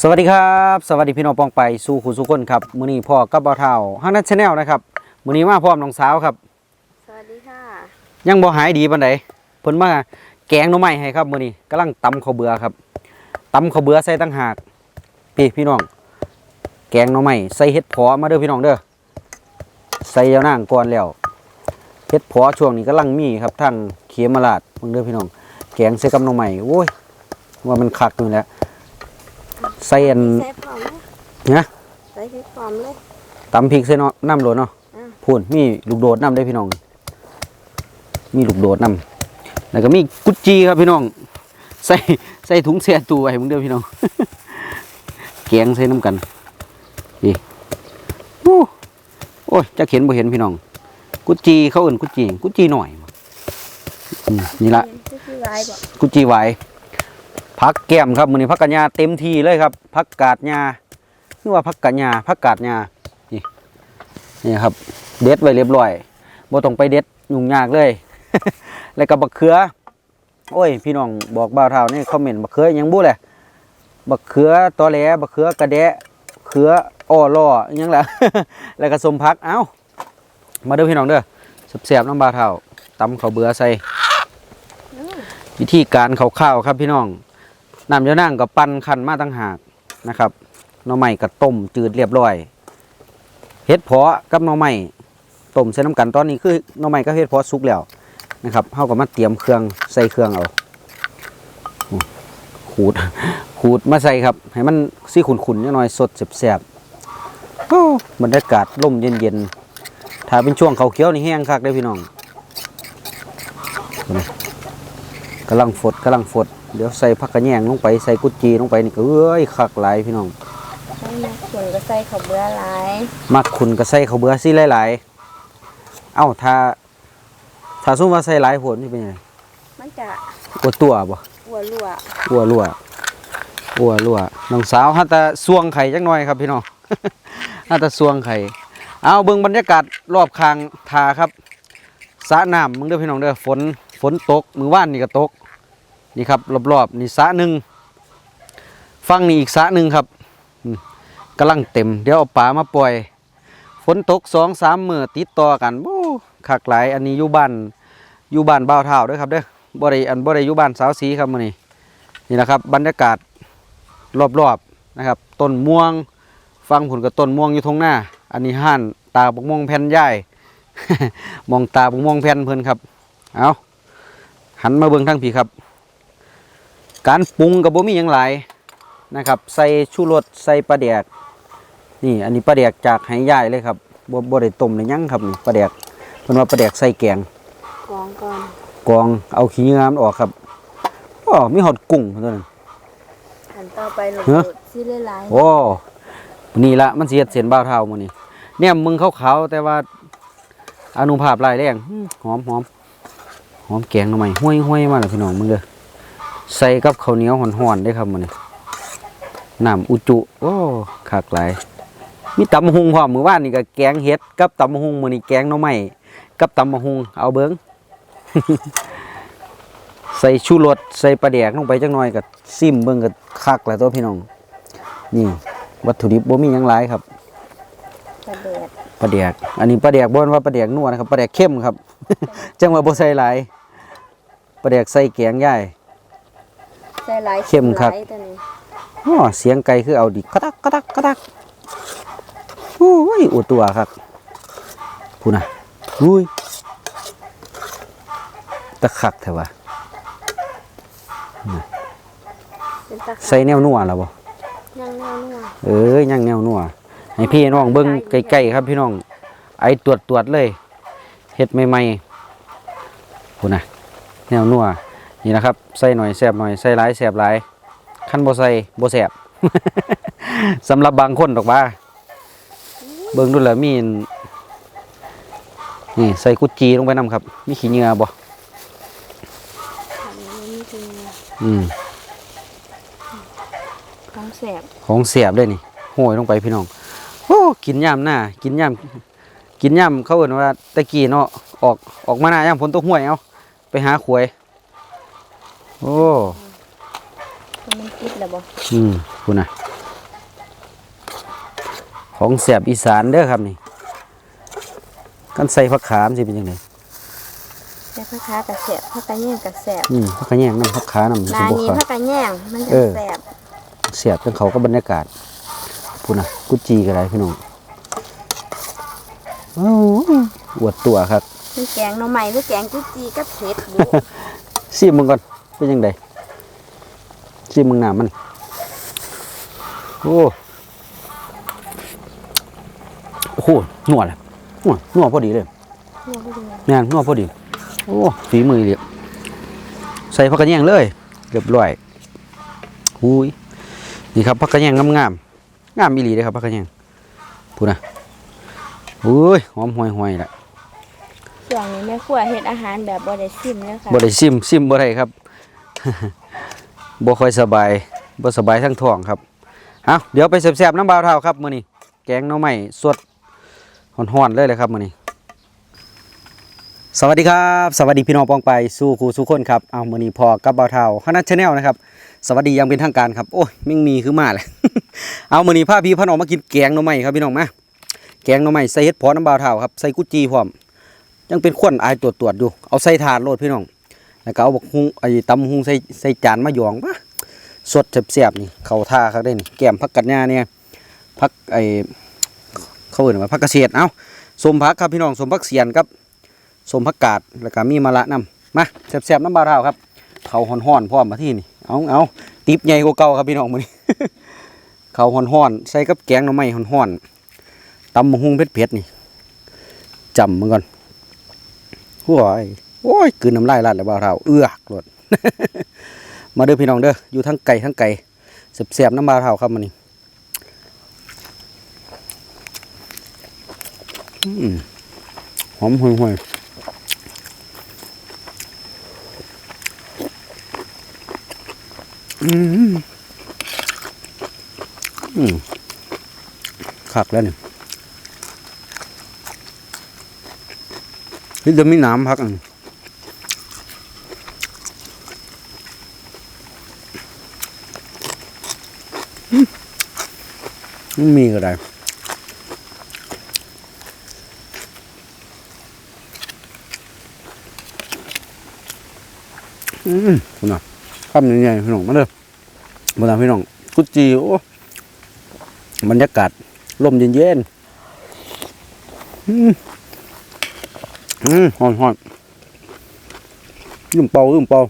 สวัสดีครับ สวัสดีพี่น้องปองไปสู่ขุสุคนครับมื้อนี้พ่อกับบ่าวเฒ่าฮังนัทชาแนลนะครับมื้อนี้มาพร้อมน้องสาวครับ สวัสดีค่ะ ยังบ่หายดีปานใดเพิ่นมาแกงหน่อไม้ให้ครับมื้อนี้กำลังตำข้าวเบื่อครับตำข้าวเบื่อใส่ตั้งหากพี่พี่น้อง แกงหน่อไม้ใส่เห็ดเพาะมาเด้อพี่น้องเด้อใส่ยาวนางก่อนแล้วเห็ดเพาะช่วงนี้กำลังมีครับทางเขมราชเพิ่งเด้อพี่น้อง แกงใส่กับหน่อไม้โอ้ยว่ามันคักอยู่แหล้ว ใส่อันใส่พร้อมเลยนะใส่พริกพร้อมเลย ตำพริกใส่เนาะน้ำโดดเนาะอืมพูนมีลูกโดดน้ำได้พี่น้อง มีลูกโดดน้ำแล้วก็มีกุดจีครับพี่น้อง ใส่ใส่ถุงเสียตูไว้ให้มึงเด้อพี่น้อง แกงใส่น้ำกันนี่โอ้โอ้ยจะเห็นบ่เห็นพี่น้อง กุดจีเขาเอื่นกุดจีกุดจีหน่อยอืมนี่ละที่ที่ไว้บอกกุจีไหว พักแก้มครับมือนี้พักกาดหญ้าเต็มทีเลยครับพักกาดญ้านี่ว่าพักกาดหญ้าพักกาดญานี่นี่ครับ เด็ดไว้เรียบร้อยบ่ต้องไปเด็ดยุ่งยากเลย แล้วก็บักเขือ โอ้ย พี่น้องบอกบ่าวเท่านี่คอมเมนต์บักเขือยังบ่แหละบักเขือตอแหลบักเขือกระแดะเขืออ้อล่ออิหยังละแล้วก็สมพักเอ้ามาเด้อพี่น้องเด้อแซ่บน้ำบ่าวเท่าตำข้าวเบื่อใส่วิธีการเขาข้าวๆครับพี่น้อง น้ำยานั่งกับปั้นคันมาตั้งหากนะครับหน่อไม้กับต้มจืดเรียบร้อยเฮ็ดเพาะกับหน่อไม้ต้มใส่น้ำกันตอนนี้คือหน่อไม้กับเฮ็ดเพาะสุกแล้วนะครับเฮาก็มาเตรียมเครื่องใส่เครื่องเอาขูดขูดมาใส่ครับ ให้มันซี่ขุนๆนิดหน่อยสดแซ่บๆบรรยากาศร่มเย็นๆถ้าเป็นช่วงเขาเขียวนี่แห้งคักเลยพี่น้องกำลังฝดกำลังฝด เดี๋ยวใส่ผักกระแยงลงไปใส่กุดจีลงไปนี่ก็เอ้ยคักหลายพี่น้องใส่แม่ขุนก็ใส่ข้าวเบื่อหลายมักขุนก็ใส่ข้าวเบื่อสิหลายๆเอ้าถ้าถ้าซุ่มว่าใส่หลายผลนี่เป็นยังไงมันจะอ้วตัวบ่หัวรั่วอ้วรั่วอ้วรั่วน้องสาวฮัตตะสวงไข่จักหน่อยครับพี่น้องฮัตตะสวงไข่เอาเบิ่งบรรยากาศรอบข้างทาครับสระน้ำมึงเด้อพี่น้องเด้อฝนฝนตกมือว่านนี่ก็ตก นี่ครับรอบๆนี่สะหนึ่งฟังนี่อีกสะหนึ่งครับกำลังเต็ม เดี๋ยวเอาปลามาปล่อย ฝนตกสองสามมือติดต่อกันโอ้คักหลายอันนี้อยู่บ้านอยู่บ้านบ่าวเท่าด้วยครับเด้อบ่ได้อันบ่ได้อยู่บ้านสาวสีครับมื้อนี้นี่นะครับ บรรยากาศรอบๆนะครับต้นม่วง ฟังผลกับต้นม่วงอยู่ทงหน้า อันนี้ห่านตาบกม่วงแผ่นใหญ่มองตาบกม่วงแผ่นเพิ่นครับ เอาหันมาเบิ่งทางผีครับ การปรุงกับบ่มีหยังหลายนะครับ ใส่ชูรสใส่ปลาแดกนี่อันนี้ปลาแดกจากไหย่ายเลยครับบ่บ่ได้ต้มเลยยังครับนี่ปลาแดกเพิ่นว่าปลาแดกใส่แกงกองก่อนกรองเอาขี้เหงื่อมันออกครับอ๋อมีหอดกุ้งตัวนึงหันต่อไปหลงฮะดูดซีหลายโอ้นี่ละมันสิเฮ็ดเส้นบ่าวเท่ามื้อนี้เนี่ยมึงขาวๆแต่ว่าอนุภาพหลายแรงอื้อหอมหอมหอมแกงหน่อไม้ห้วยห้วยมาแล้วพี่น้องมึงเด้อ ใส่กับข้าวเหนียวห่อนๆได้ครับมื้อนี้น้ำอุจุโอ้คักหลายมีตำบักหุงพร้อมมือวานนี่ก็แกงเห็ดกับตำบักหุงมือนี้แกงหน่อไม้กับตำบักหุงเอาเบิ่งใส่ชูรสใส่ปลาแดกลงไปจักหน่อยก็ซิมเบิ่งก็คักแล้วตัวพี่น้องนี่วัตถุดิบบ่มียังหลายครับๆกระเด็ดปลาแดกอันนี้ปลาแดกบ่นว่าปลาแดกนัวนะครับปลาแดกเข้มครับ จังว่าบ่ใส่หลายปลาแดกใส่แกงย่าย ใส่หลายเข้มครับหลายตัวนี้อ้อเสียงไก่คือเอาดิกระดักกระดักกระดักโอ้ยอุตัวครับพูน่ะอุ้ยตะคักแท้ว่ะเป็นตะใส่แนวนัวแล้วบ่ยังแนวนัวเอ้ยยังแนวนัวให้พี่น้องเบิ่งใกล้ๆครับพี่น้อง ไอตรวจตรวจเลยเฮ็ดใหม่ๆพูน่ะแนวนัว นี่นะครับใส่หน่อยแสบหน่อยใส่หลายแสบหลายขั้นบ่ใส่บ่แสบสำหรับบางคนดอกว่า เบิ่งดูแล้วมีอันนี่ใส่กุดจีลงไปนํครับ มีขี้เหงื่อบ่อันนี้มันมีคืออืมของแสบของเสียบเลยนี่โหยลงไปพี่น้องโอ้กินย่ำหน้ากินย่ำกินย่ำเขาเอ่นว่าตะกี้เนาะออกออกมาหน้าย่ำฝนตกห้วยเอาไปหาขวย โอ้มันติดแล้วบ่อืมคุณนะของแสบอีสานเด้อครับนี่กันใส่ผักขามสิเป็นยังไงแต่ผักขากับแสบผักกระแยงกับแสบอืมผักกระแยงน้ำผักขาน้ำนาสิบนี้ขาผักกระแยงมันจะเออแสบเสียบเป็นเขาก็บรรยากาศพูดนะกุจีกันไรพี่น้องโอ้ยอวดตัวครับมันแกงหน่อไม้หรือแกงกุจีก็เผ็ดบุซีมึงก่อน เป็นยังไงซีมึงหนามัน โอ้โอ้โหหนวดเลยหนวดหนวดพอดีเลยเนี่ยไม่ดีงานนวดพอดี โอ้ฝีมือเลยใส่ผักกระแยงเลยเรียบร้อยหุยนี่ครับผักกระแยงงามงามๆงามอีหลีเลยครับผักกระแยงพูดนะอุ้ยหอมห่วยห่วยๆละช่วงนี้แม่ครัวเฮ็ดอาหารแบบบ่ได้ซิมเลยค่ะบ่ได้ซิมซิมบ่ได้ครับ บ่ค่อยสบายบ่สบายทั้งท้องครับเอาเดี๋ยวไปแซ่บๆน้ำบาวเท่าครับมื้อนี้แกงหน่อไม้สดฮ้อนๆเลยเลยครับมื้อนี้สวัสดีครับ สวัสดีพี่น้องปองไปสู่ครูสู่คนครับเอามื้อนี้พอกับบาวเท่าคณะชาแนลนะครับสวัสดียังเป็นทางการครับโอ้ยมิ่งมีคือมาเลยเอามื้อนี้พาพี่พาน้องมากินแกงหน่อไม้ครับพี่น้องมาแกงหน่อไม้ใส่เห็ดพอน้ำบาวเท่าครับใส่กุจีพร้อมยังเป็นขวัญอายตรวจตรวจๆอยู่เอาใส่ถาดโลดพี่น้อง แล้วก็เอาบักฮุงไอ้ตำฮุงใส่ใส่จานมาหยองปะสดแซ่บๆนี่เขาท่าครับได้นี่แก้มผักกัดหญ้าเนี่ยผักไอ้เขาเอ่นว่าผักกระเฉดเอาสมผักครับพี่น้องสมผักเสียนครับสมผักกาดแล้วก็มีมะละน้ำมาแซ่บๆน้ำบาเท้าครับเขาห่อนๆพร้อมมาที่นี่เอาเอาติบใหญ่กว่าเก่าครับพี่น้องมื้อนี้เขาห่อนๆใส่กับแกงหน่อไม้ห่อนๆตำบักฮุงเผ็ดๆนี่จำมันก่อนหัวไอ้ โอ้ยกืนน้ำลายลาดแล้วบ่าวเท่าเอื้อกรดมาเด้อพี่น้องเด้ออยู่ทั้งไก่ทั้งไก่เสียบๆน้ำบ่าวเท่าครับมันนี่หอมห่วยห่วยอืมอืมคักแล้วนี่นี่จะมีน้ำพักอัน ไม่มีก็ได้อืมคุณน่ะข้ามใหญ่ๆพี่น้องมาเด้อมาทำพี่น้องกุดจีโอ้บรรยากาศลมเย็นๆอืมอืมหอนหอนยืมเป่ายืมเป่า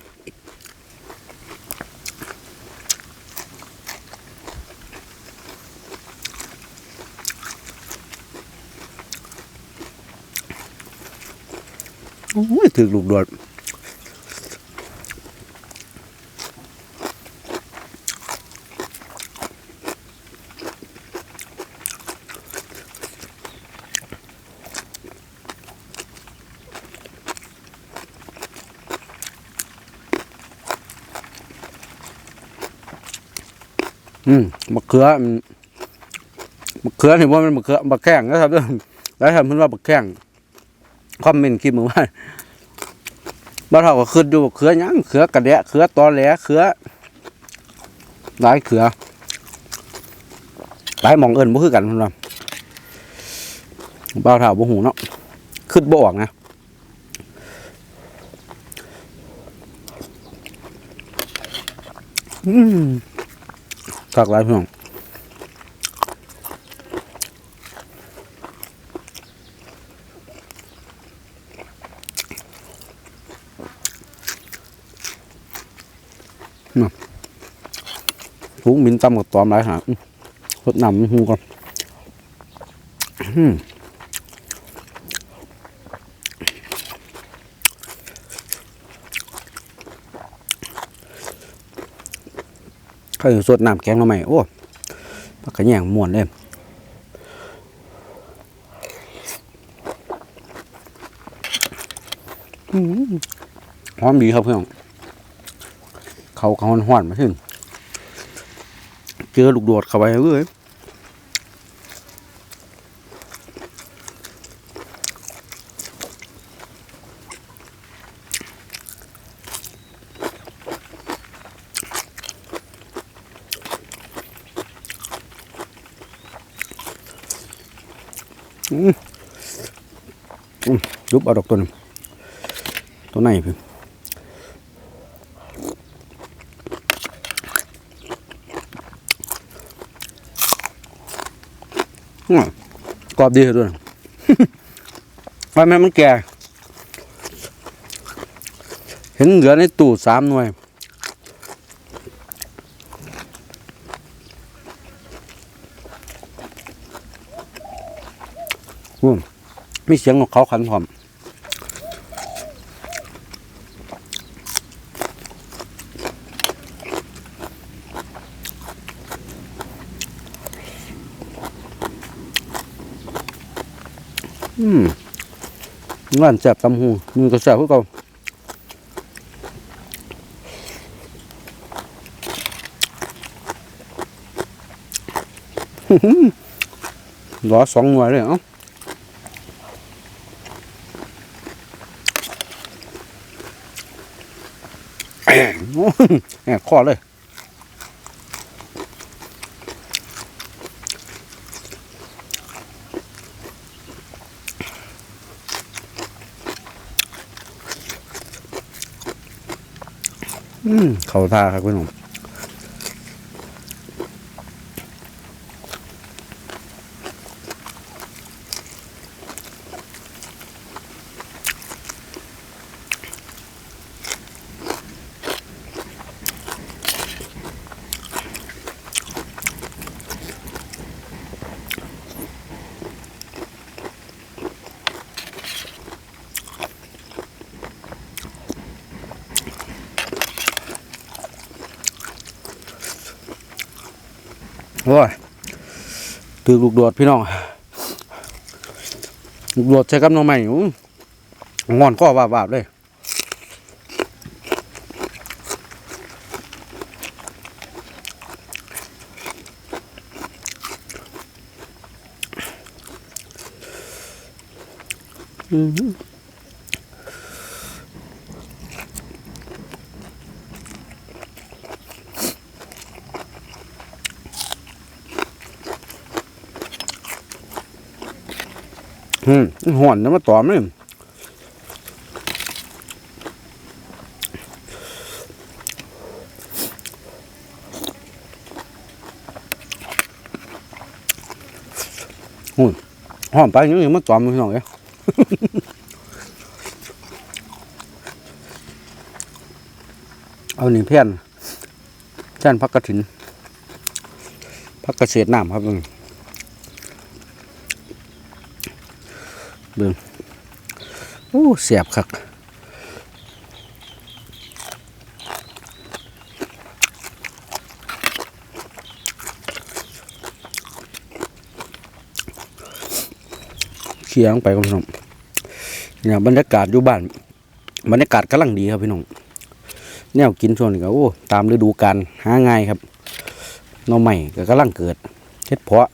โอ้ยถึกลูกโดดอืมมะเขือมะเขือเห็นว่ามันมะเขือมะแข้งนะครับเด้อแล้วทำเพิ่นว่ามะแข้ง คอมเมนต์คลิปมือว่าบ้านเราก็ขึ้นดูเขือยังเขือกระเดะเขือตอแหลเขือหลายเขือหลายมองเอิญบ่คือกันพุ่นว่าบ้านเราบ่หูเนาะขึ้นบ่ออกนะอืมคักหลายพี่น้อง ฝูงบินตำกับตอมหลายหางสดน้ำหูก่อนอื้อข้าวสดน้ำแกงมาใหม่โอ้ปากกระแยงม่วนเลยหอมดีครับเพื่อนเขาเขาห้อนๆมาถึง เจอลูกโดดเข้าไปเว้ยอืมอืมยุบเอาดอกตัวนึงตัวไหนพี่อืม กรอบดีด้วยว่าแม่มันแก่ เห็นเหลือในตู้สามหน่วยอืมมีเสียงของเขาขันพร้อม อืม งานแสบตำหูมันก็แสบพวกเขารอสองหน่วยเลยเอ้าโอ้ยแหกคอเลย เขาท่าครับคุณผม โอ้ยถือลูกโดดพี่น้องลูกโดดใช้กับน้องใหม่อู้งอนข้อบาบเลยอืม ห่อนนะมาตอมเลยหุ่นหอมไปยังยังมาตอมพี่น้องเอ้ยเอาหนึ่งเพี้ยนแท่นพักกระถินพักเกษตรน้ำครับ เบิ่งโอ้เสียบคักเคียงไปครับพี่น้องเนี่ยบรรยากาศอยู่บ้านบรรยากาศกำลังดีครับพี่น้องแนวกินช่วงนี้ก็โอ้ตามฤดูกาลหาง่ายครับน่องใหม่ก็กำลังเกิดเฮ็ดเพาะ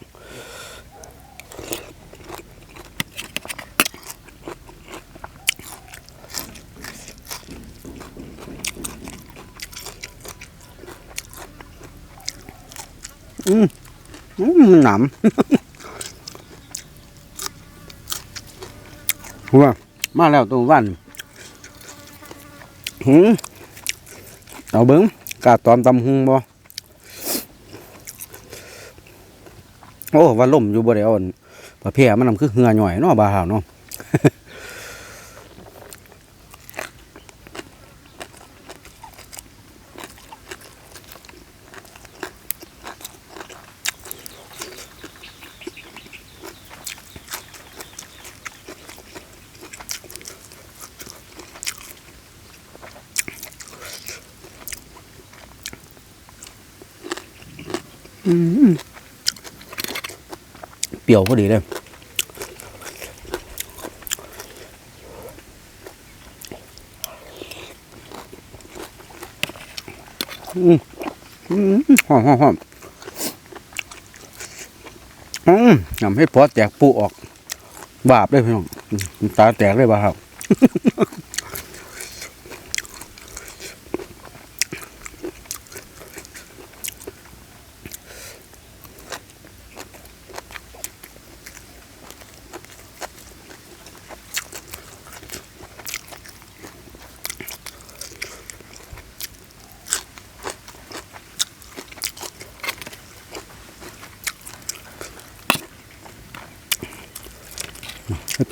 อืมมันหนำหัวมาแล้วตัววันหืมเอาเบิ้งกาตอมตำหุงบ่โอ้ว่าล่มอยู่บ่ได้เอ่อนประเภทมันนำคือเหือหน่อยเนาะบาหาวเนาะ เปรี้ยวพอดีเลยอืมอืมหอมหอมหอมอืมยำให้พอแตกปูออก บาปเลยพี่น้องตาแตกเลยบ้าครับ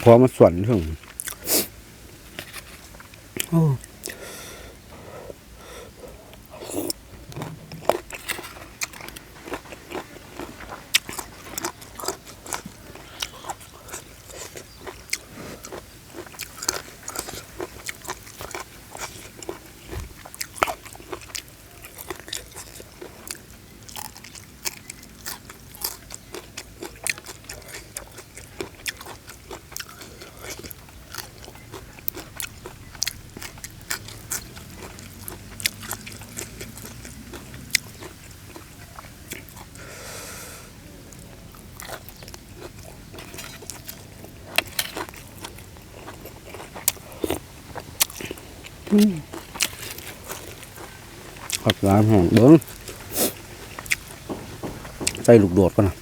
ให้พอมาส่วนถึงโอ้ ขับร้านแห่งเบิ้งใส่ลูกโดดก่อนนะ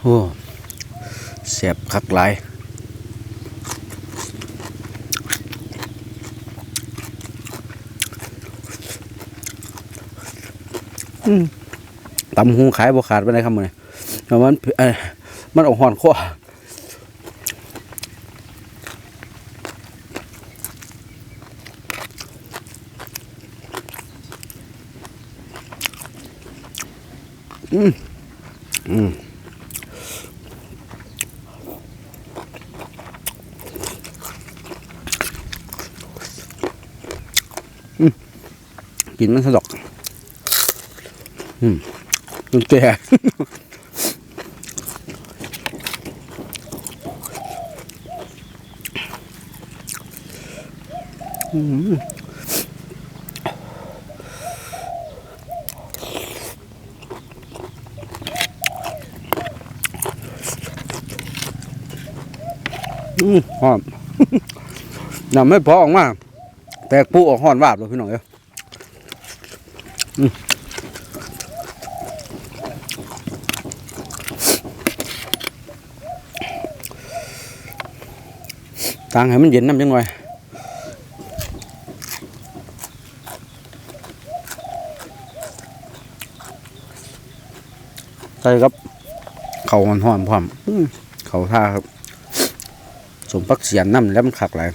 โอ้เสียบคักหลาย ตำหูขายบ่ขาดไปไหนครับมือนี้เพราะมันเอ่อมันออกหอนข้ออืมอืมอืมกินมันสะดอก จนแก่อืมอืมหอมน้ำไม่พอออกมา แตกปูออกหอนวาบเลยพี่น้องเอ้ย ต่างให้มันเย็นน้ำจังไงใส่ครับ เขาหอนหอนๆพร้อมเขาท่าครับ สมพักเสียนน้ำแล้วมันขักหลาย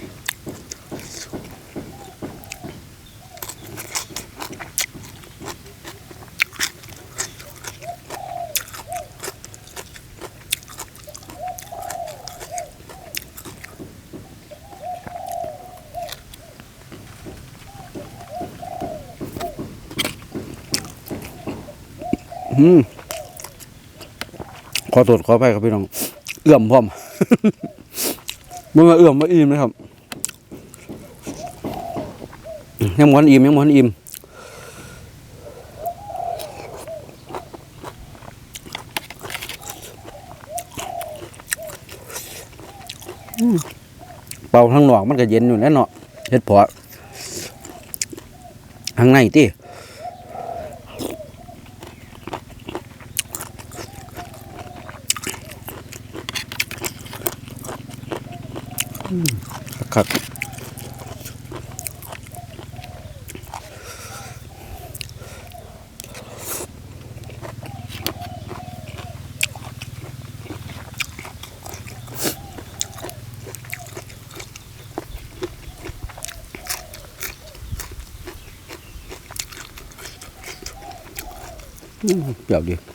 อืมขอโทษขออภัยครับพี่น้อง เอื้อมพร้อมมันมาเอื้อมมาอิ่มนะครับยังม้วนอิ่มยังม้วนอิ่มเป่าทางหนอกมันก็เย็นอยู่แน่นาะเฮ็ดพอทางในติ คักอืมเปรี้ยวดี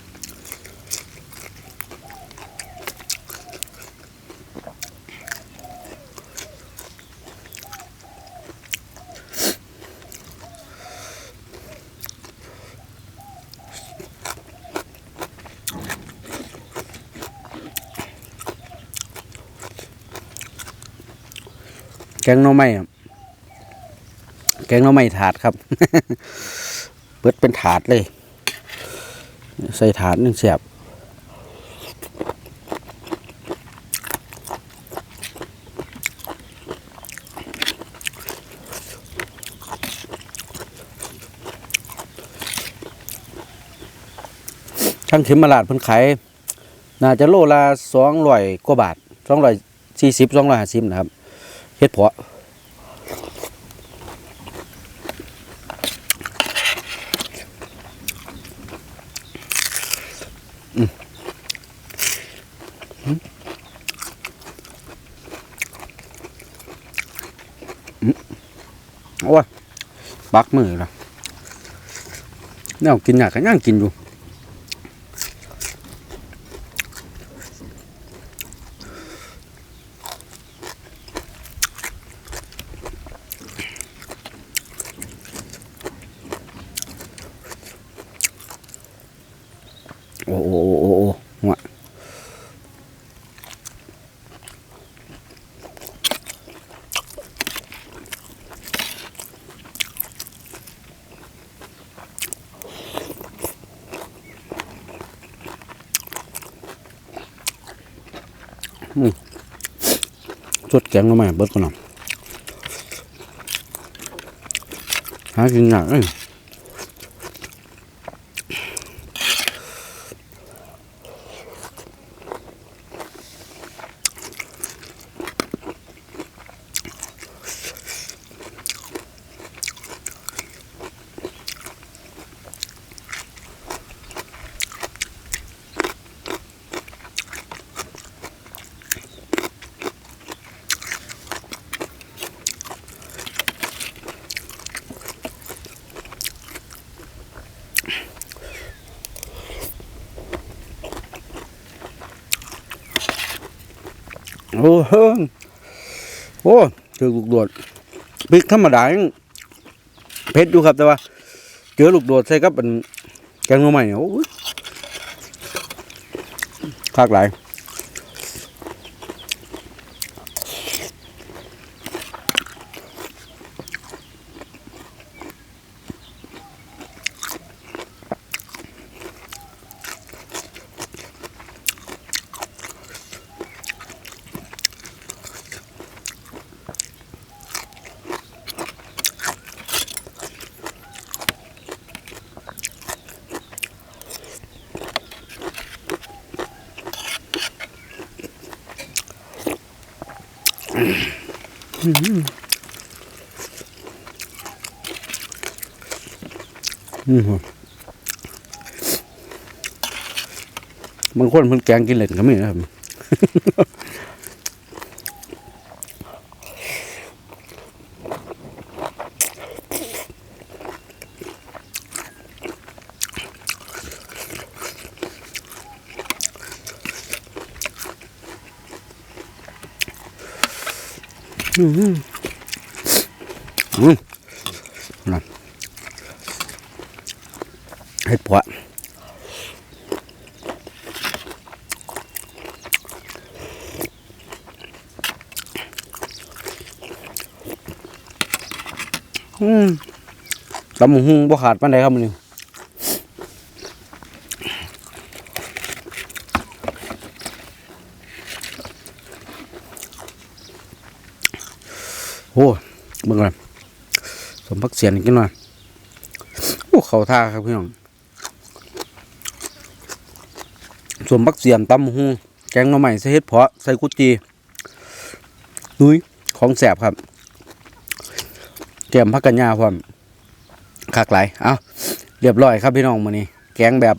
แกงหน่อไม้ครับแกงหน่อไม้ถาดครับ เปิดเป็นถาดเลย ใส่ถาดหนึงเสียบช่างเข็มมาลาดเพิ่นขายน่าจะโลละสองร้อยกว่าบาทสองร้อยสี่สิบสองร้อยห้าสิบนะครับ เฮ็ดเพาะอืมอืมอืมโอ้ยปักมือละเนี่ยกินอยากกันย่างกินอยู่ โอ้โอ้โอ้โอ้โอ้หัวอืมสด แกงมาใหม่เบิดก่อนหน่อยหากินยากเอ้ย โอ้โหโเจอลูกโดดพริกธรรมดายังเผ็ดอยู่ครับ แต่ว่า เจอลูกโดดใส่กับเป็นแกงหน่อไม้โอ้ยคากหลายอืม บางคนเพิ่นแกงกินเล่นก็มีนะครับ อืมอืมนั่นเห็ดเพาะอืมตำหุงบ่ขาดปานใดครับมันนี่โอ้เบิ่งเลยสมพักเสียนกินหน่อยโอ้เขาท่าครับพี่น้องสมพักเสียนตำหุงแกงหน่อไม้ใส่เห็ดเพาะใส่กุจีนุ้ยของแสบครับแกมพักกัญญาพร้อม คักหลายเอาเรียบร้อยครับพี่น้องมื้อนี้ แกงแบบ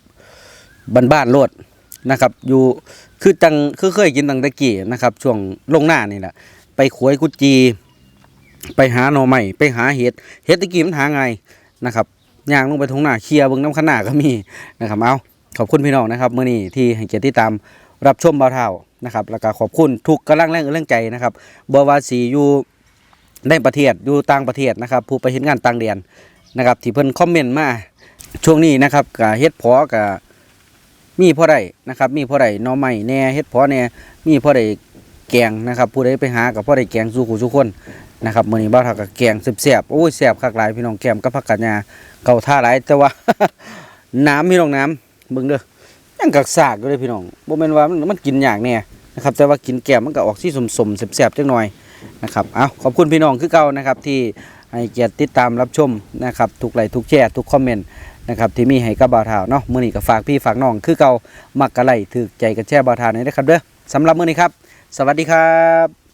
บ้านๆโลดนะครับ อยู่คือจังคือเคยกินตังต่กี้นะครับ ช่วงลงหน้านี่แหละไปขวยกุจี ไปหาหน่อใหม่ไปหาเห็ดเห็ดตะกี้มันหาไงนะครับย่างลงไปทงหน้าเคลียร์เบิ่งน้ำขางหนาก็มีนะครับเอาขอบคุณพี่น้องนะครับเมื้อนี้ที่ให้เกียรติติดตามรับชมเบาเท่านะครับแล้วก็ขอบคุณทุกกำลังแรงเรื่องใจนะครับบ่ว่าสีอยู่ในประเทศอยู่ต่างประเทศนะครับ ผู้ไปเห็นงานต่างแดน นะครับที่เพิ่นคอมเมนต์มาช่วงนี้นะครับกับเฮ็ดพอกับมีพ่อใดนะครับ มีพ่อใดน่อไม้แน่เฮ็ดพอแน่มีพ่อใดแกงนะครับ ผู้ใดไปหากับพ่อใดแกงสู่ขู่สู่คนนะครับมื้อนี้บ่าวเท่ากับแกงแซ่บๆโอ้ยแซ่บคักหลายพี่น้องแกมกับผักกาดหญ้าเก่าท่าหลายแต่ว่า น้ำพี่น้องน้ำเบิ่งเด้อยังกักซากอยู่เลยพี่น้องบ่แม่นว่ามันกินยากแน่นะครับแต่ว่ากินแกมมันก็ออกสีสมๆแซ่บๆจักหน่อยนะครับเอาขอบคุณพี่น้องคือเก่านะครับที่ ให้เกียรติติดตามรับชมนะครับทุกไลค์ทุกแชร์ทุกคอมเมนต์นะครับที่มีให้กับบ่าวเฒ่าเนาะมื้อนี้ก็ฝากพี่ฝากน้องคือเก่ามักกะไลถือใจกันแช่บ่าวท้านี่นะครับเด้อสำหรับมื้อนี้ครับ สวัสดีครับ